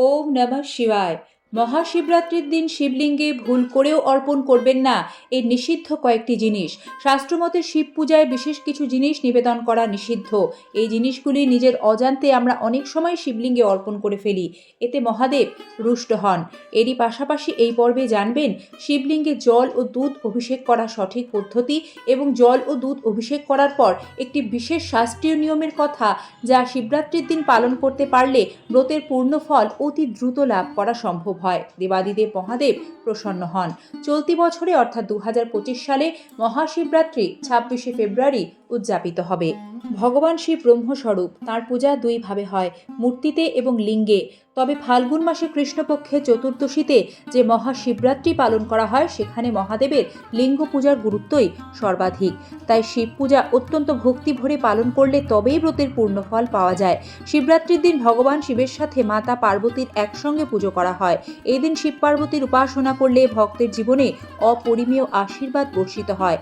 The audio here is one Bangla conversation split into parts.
ઓમ નમઃ શિવાય. মহাশিবরাত্রির দিন শিবলিঙ্গে ভুল করেও অর্পণ করবেন না এর নিষিদ্ধ কয়েকটি জিনিস। শাস্ত্রমতে শিব পূজায় বিশেষ কিছু জিনিস নিবেদন করা নিষিদ্ধ। এই জিনিসগুলি নিজের অজান্তে আমরা অনেক সময় শিবলিঙ্গে অর্পণ করে ফেলি। এতে মহাদেব রুষ্ট হন। এরই পাশাপাশি এই পর্বে জানবেন, শিবলিঙ্গে জল ও দুধ অভিষেক করা সঠিক পদ্ধতি এবং জল ও দুধ অভিষেক করার পর একটি বিশেষ শাস্ত্রীয় নিয়মের কথা যা শিবরাত্রির দিন পালন করতে পারলে ব্রতের পূর্ণ ফল অতি দ্রুত লাভ করা সম্ভব। হয় দেবাদিদেব মহাদেব প্রসন্ন হন। চলতি বছরে অর্থাৎ দু হাজার পঁচিশ সালে মহাশিবরাত্রি, ছাব্বিশে ফেব্রুয়ারি উদযাপিত হবে। ভগবান শিব ব্রহ্মস্বরূপ তাঁর পূজা দুইভাবে হয়, মূর্তিতে এবং লিঙ্গে। তবে ফাল্গুন মাসে কৃষ্ণপক্ষে চতুর্দশীতে যে মহাশিবরাত্রি পালন করা হয়, সেখানে মহাদেবের লিঙ্গ পূজার গুরুত্বই সর্বাধিক। তাই শিব পূজা অত্যন্ত ভক্তি ভরে পালন করলে তবেই ব্রতের পূর্ণ ফল পাওয়া যায়। শিবরাত্রির দিন ভগবান শিবের সাথে মাতা পার্বতীর একসঙ্গে পুজো করা হয়। এই দিন শিব পার্বতীর উপাসনা করলে ভক্তের জীবনে অপরিমেয় আশীর্বাদ বর্ষিত হয়।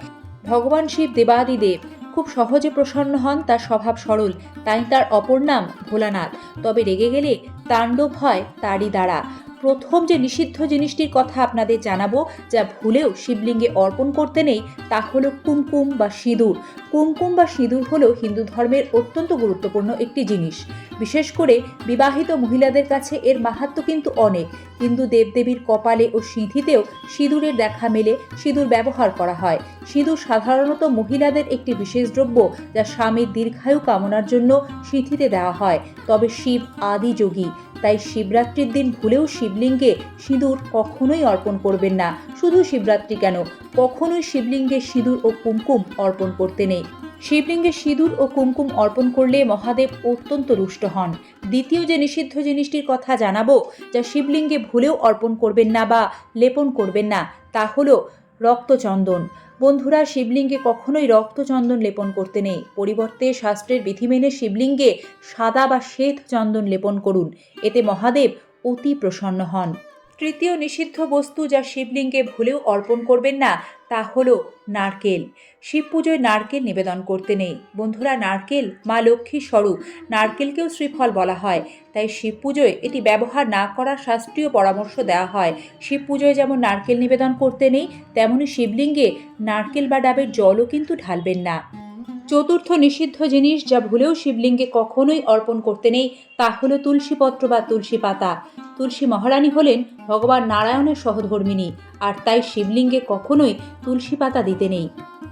ভগবান শিব দেবাদিদেব খুব সহজে প্রসন্ন হন, তার স্বভাব সরল। তাই তার অপর নাম ভোলানাথ। তবে রেগে গেলে তাণ্ডব হয় তারই দ্বারা। প্রথম যে নিষিদ্ধ জিনিসটির কথা আপনাদের জানাব, যা ভুলেও শিবলিঙ্গে অর্পণ করতে নেই, তা হলো কুমকুম বা সিঁদুর। কুমকুম বা সিঁদুর হলো হিন্দু ধর্মের অত্যন্ত গুরুত্বপূর্ণ একটি জিনিস। বিশেষ করে বিবাহিত মহিলাদের কাছে এর মাহাত্ম্য কিন্তু অনেক। হিন্দু দেবদেবীর কপালে ও সিঁথিতেও সিঁদুরের দেখা মেলে, সিঁদুর ব্যবহার করা হয়। সিঁদুর সাধারণত মহিলাদের একটি বিশেষ দ্রব্য, যা স্বামীর দীর্ঘায়ু কামনার জন্য সিঁথিতে দেওয়া হয়। তবে শিব আদি যোগী তাই শিবরাত্রির দিন ভুলেও শিবলিঙ্গে সিঁদুর কখনোই অর্পণ করবেন না। শুধু শিবরাত্রি কেন? কখনোই শিবলিঙ্গে সিঁদুর ও কুমকুম অর্পণ করতে নেই। শিবলিঙ্গে সিঁদুর ও কুমকুম অর্পণ করলে মহাদেব অত্যন্ত রুষ্ট হন। দ্বিতীয় যে নিষিদ্ধ জিনিসটির কথা জানাব, যা শিবলিঙ্গে ভুলেও অর্পণ করবেন না বা লেপন করবেন না, তা হলো রক্তচন্দন। বন্ধুরা, শিবলিঙ্গে কখনোই রক্তচন্দন লেপন করতে নেই। পরিবর্তে শাস্ত্রের বিধি মেনে শিবলিঙ্গে সাদা বা শ্বেত চন্দন লেপন করুন। এতে মহাদেব অতি প্রসন্ন হন। তৃতীয় নিষিদ্ধ বস্তু যা শিবলিঙ্গে ভুলেও অর্পণ করবেন না, তা হলো নারকেল। শিব পুজোয় নারকেল নিবেদন করতে নেই। বন্ধুরা, নারকেল মা লক্ষ্মীর স্বরূপ। নারকেলকেও শ্রীফল বলা হয়। তাই শিব পুজোয় এটি ব্যবহার না করার শাস্ত্রীয় পরামর্শ দেওয়া হয়। শিব পুজোয় যেমন নারকেল নিবেদন করতে নেই, তেমনি শিবলিঙ্গে নারকেল বা ডাবের জলও কিন্তু ঢালবেন না। চতুর্থ নিষিদ্ধ জিনিস যা ভুলেও শিবলিঙ্গে কখনোই অর্পণ করতে নেই, তা হলো তুলসীপত্র বা তুলসী পাতা। তুলসী মহারানী হলেন ভগবান নারায়ণের সহধর্মিনী, আর তাই শিবলিঙ্গে কখনোই তুলসী পাতা দিতে নেই।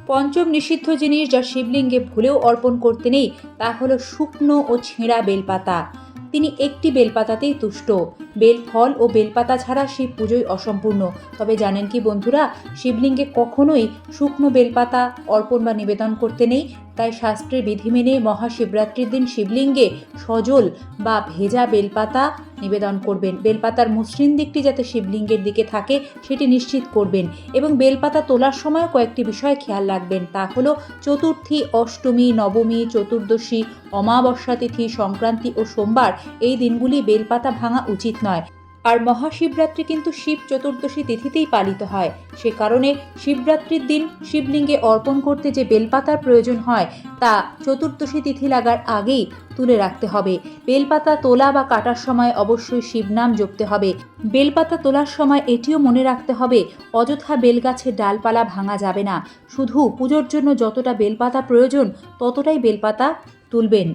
পঞ্চম নিষিদ্ধ জিনিস যা শিবলিঙ্গে ভুলেও অর্পণ করতে নেই, তা হলো শুকনো ও ছেঁড়া বেলপাতা। তিনি একটি বেলপাতাতেই তুষ্ট। বেল ফল ও বেলপাতা ছাড়া শিব পুজোই অসম্পূর্ণ। তবে জানেন কি বন্ধুরা, শিবলিঙ্গে কখনোই শুকনো বেলপাতা অর্পণ বা নিবেদন করতে নেই তাই শাস্ত্রের বিধি মেনে মহাশিবরাত্রির দিন শিবলিঙ্গে সজল বা ভেজা বেলপাতা নিবেদন করবেন। বেলপাতার মসৃণ দিকটি যাতে শিবলিঙ্গের দিকে থাকে, সেটি নিশ্চিত করবেন এবং বেলপাতা তোলার সময় কয়েকটি বিষয় খেয়াল রাখবেন। তা হলো, চতুর্থী অষ্টমী, নবমী, চতুর্দশী, অমাবস্যা তিথি, সংক্রান্তি ও সোমবার এই দিনগুলি বেলপাতা ভাঙা উচিত নয়। আর মহাশিবরাত্রি কিন্তু শিব চতুর্দশী তিথিতেই পালিত হয়। সে কারণে শিবরাত্রির দিন শিবলিঙ্গে অর্পণ করতে যে বেলপাতার প্রয়োজন হয়, তা চতুর্দশী তিথি লাগার আগেই তুলে রাখতে হবে। বেলপাতা তোলা বা কাটার সময় অবশ্যই শিবনাম জপতে হবে। বেলপাতা তোলার সময় এটিও মনে রাখতে হবে, অযথা বেলগাছের ডালপালা ভাঙা যাবে না। শুধু পুজোর জন্য যতটা বেলপাতা প্রয়োজন, ততটাই বেলপাতা তুলবেন।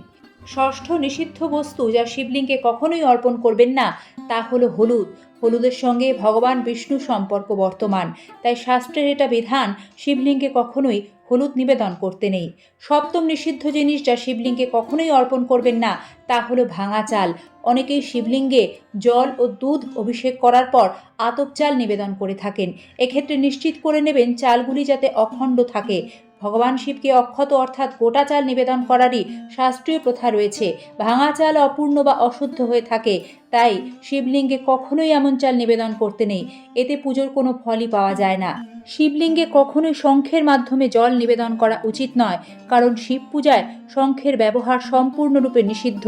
ষষ্ঠ নিষিদ্ধ বস্তু যা শিবলিঙ্গে কখনোই অর্পণ করবেন না, তা হলো হলুদ। হলুদের সঙ্গে ভগবান বিষ্ণু সম্পর্ক বর্তমান, তাই শাস্ত্রের এটা বিধান, শিবলিঙ্গে কখনোই হলুদ নিবেদন করতে নেই। সপ্তম নিষিদ্ধ জিনিস যা শিবলিঙ্গে কখনোই অর্পণ করবেন না, তা হলো ভাঙা চাল। অনেকেই শিবলিঙ্গে জল ও দুধ অভিষেক করার পর আতপ চাল নিবেদন করে থাকেন। এক্ষেত্রে নিশ্চিত করে নেবেন চালগুলি যাতে অখণ্ড থাকে। ভগবান শিবকে অক্ষত অর্থাৎ গোটা চাল নিবেদন করারই শাস্ত্রীয় প্রথা রয়েছে। ভাঙা চাল অপূর্ণ বা অশুদ্ধ হয়ে থাকে, তাই শিবলিঙ্গে কখনোই এমন চাল নিবেদন করতে নেই। এতে পুজোর কোনো ফলই পাওয়া যায় না। শিবলিঙ্গে কখনোই শঙ্খের মাধ্যমে জল নিবেদন করা উচিত নয়, কারণ শিব পূজায় শঙ্খের ব্যবহার সম্পূর্ণরূপে নিষিদ্ধ।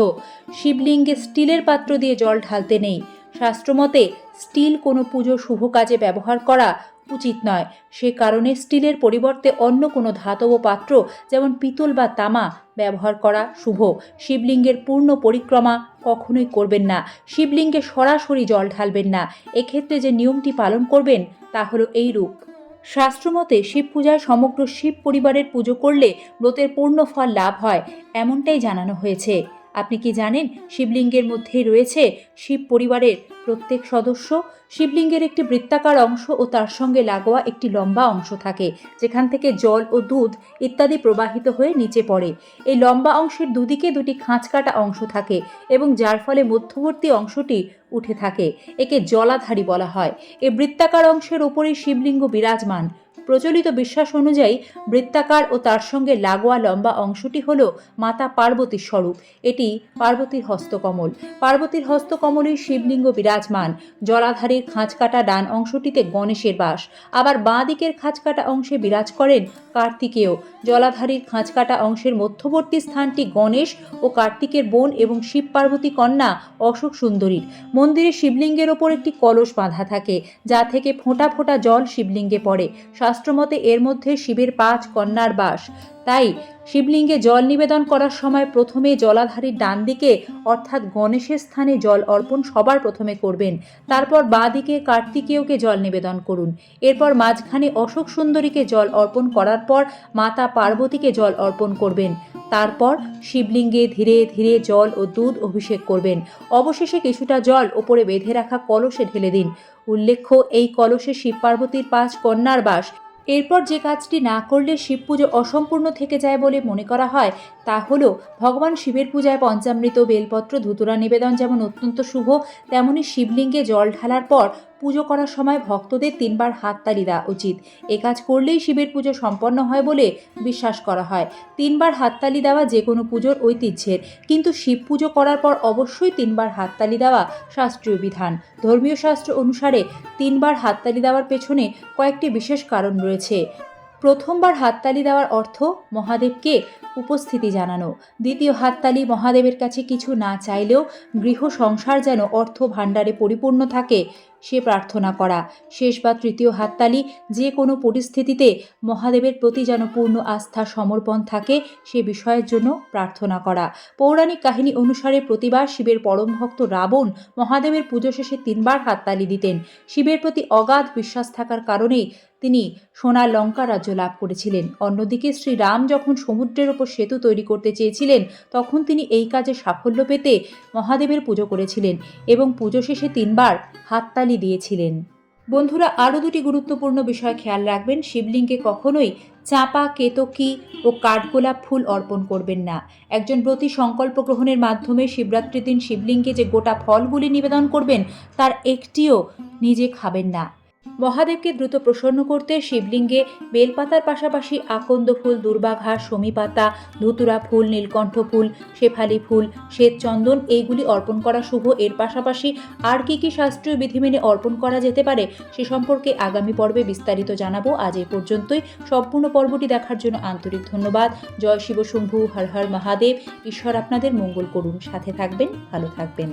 শিবলিঙ্গে স্টিলের পাত্র দিয়ে জল ঢালতে নেই। শাস্ত্রমতে স্টিল কোনো পুজো শুভ কাজে ব্যবহার করা উচিত নয়। সে কারণে স্টিলের পরিবর্তে অন্য কোনো ধাতব পাত্র, যেমন পিতল বা তামা, ব্যবহার করা শুভ। শিবলিঙ্গের পূর্ণ পরিক্রমা কখনোই করবেন না। শিবলিঙ্গে সরাসরি জল ঢালবেন না। এক্ষেত্রে যে নিয়মটি পালন করবেন, তা হলো এই রূপ শাস্ত্রমতে শিব পূজায় সমগ্র শিব পরিবারের পুজো করলে ব্রতের পূর্ণ ফল লাভ হয়, এমনটাই জানানো হয়েছে। আপনি কি জানেন শিবলিঙ্গের মধ্যেই রয়েছে শিব পরিবারের প্রত্যেক সদস্য? শিবলিঙ্গের একটি বৃত্তাকার অংশ ও তার সঙ্গে লাগোয়া একটি লম্বা অংশ থাকে, যেখান থেকে জল ও দুধ ইত্যাদি প্রবাহিত হয়ে নিচে পড়ে। এই লম্বা অংশের দুদিকে দুটি খাঁচ কাটা অংশ থাকে এবং যার ফলে মধ্যবর্তী অংশটি উঠে থাকে, একে জলাধারী বলা হয়। এই বৃত্তাকার অংশের ওপরেই শিবলিঙ্গ বিরাজমান। প্রচলিত বিশ্বাস অনুযায়ী বৃত্তাকার ও তার সঙ্গে লাগোয়া লম্বা অংশটি হল মাতা পার্বতীর স্বরূপ। এটি পার্বতীর হস্তকমল। পার্বতীর হস্তকমলেই শিবলিঙ্গ বিরাজমান। জলাধারীর খাঁচকাটা ডান অংশটিতে গণেশের বাস। আবার বাঁ দিকের খাঁচকাটা অংশে বিরাজ করেন কার্তিকেয়। জলাধারীর খাঁচকাটা অংশের মধ্যবর্তী স্থানটি গণেশ ও কার্তিকের বোন এবং শিব পার্বতী কন্যা অশোক সুন্দরীর। মন্দিরে শিবলিঙ্গের ওপর একটি কলস বাঁধা থাকে, যা থেকে ফোঁটা ফোঁটা জল শিবলিঙ্গে পড়ে। শাস্ত্রমতে এর মধ্যে শিবের পাঁচ কন্যার বাস। তাই শিবলিঙ্গে জল নিবেদন করার সময় প্রথমে জলাধারীর ডান দিকে, অর্থাৎ গণেশের স্থানে জল অর্পণ সবার প্রথমে করবেন। তারপর বাঁ দিকে কার্তিকেয়কে জল নিবেদন করুন। এরপর মাঝখানে অশোক সুন্দরীকে জল অর্পণ করার পর মাতা পার্বতীকে জল অর্পণ করবেন। তারপর শিবলিঙ্গে ধীরে ধীরে জল ও দুধ অভিষেক করবেন। অবশেষে কিছুটা জল ওপরে বেঁধে রাখা কলসে ঢেলে দিন। উল্লেখ্য, এই কলসে শিব পার্বতীর পাঁচ কন্যার বাস। এরপর যে কাজটি না করলে শিব পুজো অসম্পূর্ণ থেকে যায় বলে মনে করা হয়, তা হলো ভগবান শিবের পূজায় পঞ্চামৃত, বেলপত্র, ধুতুরা নিবেদন যেমন অত্যন্ত শুভ, তেমনি শিবলিঙ্গে জল ঢালার পর পুজো করার সময় ভক্তদের তিনবার হাততালি দেওয়া উচিত। এ কাজ করলেই শিবের পুজো সম্পন্ন হয় বলে বিশ্বাস করা হয়। তিনবার হাততালি দেওয়া যে কোনো পুজোর ঐতিহ্যের। কিন্তু শিব পুজো করার পর অবশ্যই তিনবার হাততালি দেওয়া শাস্ত্রীয় বিধান। ধর্মীয় শাস্ত্র অনুসারে তিনবার হাততালি দেওয়ার পেছনে কয়েকটি বিশেষ কারণ রয়েছে। প্রথমবার হাততালি দেওয়ার অর্থ মহাদেবকে উপস্থিতি জানানো। দ্বিতীয় হাততালি মহাদেবের কাছে কিছু না চাইলেও গৃহ সংসার যেন অর্থ ভাণ্ডারে পরিপূর্ণ থাকে, সে প্রার্থনা করা। শেষ বা তৃতীয় হাততালি যে কোনো পরিস্থিতিতে মহাদেবের প্রতি যেন পূর্ণ আস্থা সমর্পণ থাকে, সে বিষয়ের জন্য প্রার্থনা করা। পৌরাণিক কাহিনী অনুসারে প্রতিবার শিবের পরম ভক্ত রাবণ মহাদেবের পুজো শেষে তিনবার হাততালি দিতেন। শিবের প্রতি অগাধ বিশ্বাস থাকার কারণেই তিনি সোনার লঙ্কা রাজ্য লাভ করেছিলেন। অন্যদিকে শ্রীরাম যখন সমুদ্রের সেতু তৈরি করতে চেয়েছিলেন, তখন তিনি এই কাজে সাফল্য পেতে মহাদেবের পুজো করেছিলেন এবং পুজো শেষে তিনবার হাততালি দিয়েছিলেন। বন্ধুরা, আরও দুটি গুরুত্বপূর্ণ বিষয় খেয়াল রাখবেন। শিবলিঙ্গে কখনোই চাঁপা, কেতকি ও কাঠগোলাপ ফুল অর্পণ করবেন না। একজন প্রতি সংকল্প গ্রহণের মাধ্যমে শিবরাত্রির দিন শিবলিঙ্গে যে গোটা ফলগুলি নিবেদন করবেন, তার একটিও নিজে খাবেন না। মহাদেবকে দ্রুত প্রসন্ন করতে শিবলিঙ্গে বেলপাতার পাশাপাশি আকন্দ ফুল, দুর্বাঘাস সমী পাতা ধুতুরা ফুল, নীলকণ্ঠ ফুল, শেফালি ফুল শ্বেত চন্দন এইগুলি অর্পণ করা শুভ। এর পাশাপাশি আর কি কি শাস্ত্রীয় বিধি মেনে অর্পণ করা যেতে পারে সে সম্পর্কে আগামী পর্বে বিস্তারিত জানাব। আজ এই পর্যন্তই। সম্পূর্ণ পর্বটি দেখার জন্য আন্তরিক ধন্যবাদ। জয় শিব শম্ভু হর হর মহাদেব। ঈশ্বর আপনাদের মঙ্গল করুন। সাথে থাকবেন, ভালো থাকবেন।